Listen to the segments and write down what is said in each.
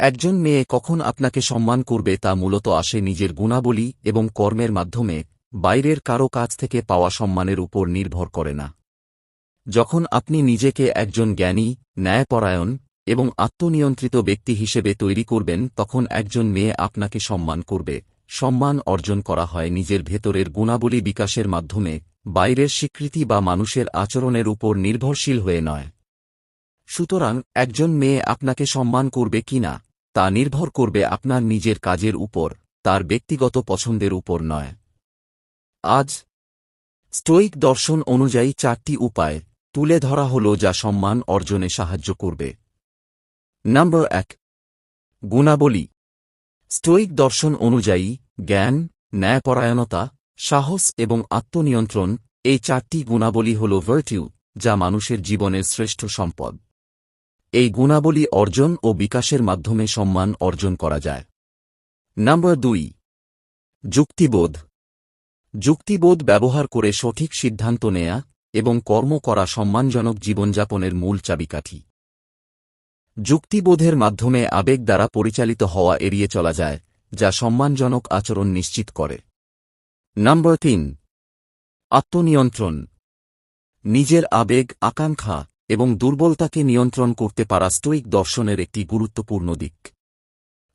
একজন মেয়ে কখন আপনাকে সম্মান করবে তা মূলত আসে নিজের গুণাবলী এবং কর্মের মাধ্যমে, বাইরের কারও কাছ থেকে পাওয়া সম্মানের উপর নির্ভর করে না। যখন আপনি নিজেকে একজন জ্ঞানী, ন্যায়পরায়ণ এবং আত্মনিয়ন্ত্রিত ব্যক্তি হিসেবে তৈরি করবেন, তখন একজন মেয়ে আপনাকে সম্মান করবে। সম্মান অর্জন করা হয় নিজের ভেতরের গুণাবলী বিকাশের মাধ্যমে, বাইরের স্বীকৃতি বা মানুষের আচরণের উপর নির্ভরশীল হয়ে নয়। সুতরাং, একজন মেয়ে আপনাকে সম্মান করবে কিনা তা নির্ভর করবে আপনার নিজের কাজের উপর, তার ব্যক্তিগত পছন্দের উপর নয়। আজ, স্টোইক দর্শন অনুযায়ী চারটি উপায় তুলে ধরা হল যা সম্মান অর্জনে সাহায্য করবে। নম্বর এক, গুণাবলী। স্টোইক দর্শন অনুযায়ী জ্ঞান, ন্যায়পরায়ণতা, সাহস এবং আত্মনিয়ন্ত্রণ এই চারটি গুণাবলী হল ভার্টিউ যা মানুষের জীবনের শ্রেষ্ঠ সম্পদ। এই গুণাবলী অর্জন ও বিকাশের মাধ্যমে সম্মান অর্জন করা যায়। নম্বর দুই, যুক্তিবোধ। যুক্তিবোধ ব্যবহার করে সঠিক সিদ্ধান্ত নেয়া এবং কর্ম করা সম্মানজনক জীবনযাপনের মূল চাবিকাঠি। যুক্তিবোধের মাধ্যমে আবেগ দ্বারা পরিচালিত হওয়া এড়িয়ে চলা যায়, যা সম্মানজনক আচরণ নিশ্চিত করে। নম্বর তিন, আত্মনিয়ন্ত্রণ। নিজের আবেগ, আকাঙ্ক্ষা এবং দুর্বলতাকে নিয়ন্ত্রণ করতে পারা স্টোইক দর্শনের একটি গুরুত্বপূর্ণ দিক।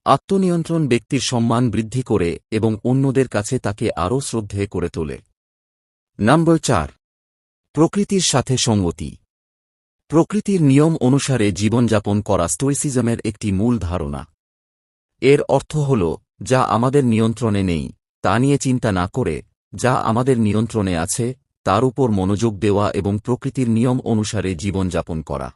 আত্মনিয়ন্ত্রণ ব্যক্তির সম্মান বৃদ্ধি করে এবং অন্যদের কাছে তাকে আরও শ্রদ্ধেয় করে তোলে। নম্বর চার, প্রকৃতির সাথে সঙ্গতি। প্রকৃতির নিয়ম অনুসারে জীবনযাপন করা স্টোইসিজমের একটি মূল ধারণা। এর অর্থ হল, যা আমাদের নিয়ন্ত্রণে নেই, তা নিয়ে চিন্তা না করে, যা আমাদের নিয়ন্ত্রণে আছে তার উপর মনোযোগ দেওয়া এবং প্রকৃতির নিয়ম অনুসারে জীবনযাপন করা।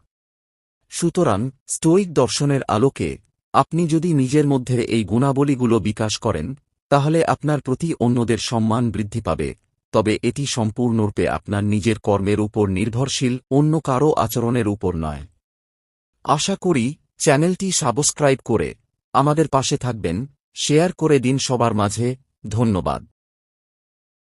সুতরাং, স্টোইক দর্শনের আলোকে, আপনি যদি নিজের মধ্যে এই গুণাবলীগুলো বিকাশ করেন, তাহলে আপনার প্রতি অন্যদের সম্মান বৃদ্ধি পাবে, তবে এটি সম্পূর্ণরূপে আপনার নিজের কর্মের উপর নির্ভরশীল, অন্য কারও আচরণের উপর নয়। আশা করি, চ্যানেলটি সাবস্ক্রাইব করে আমাদের পাশে থাকবেন, শেয়ার করে দিন সবার মাঝে, ধন্যবাদ।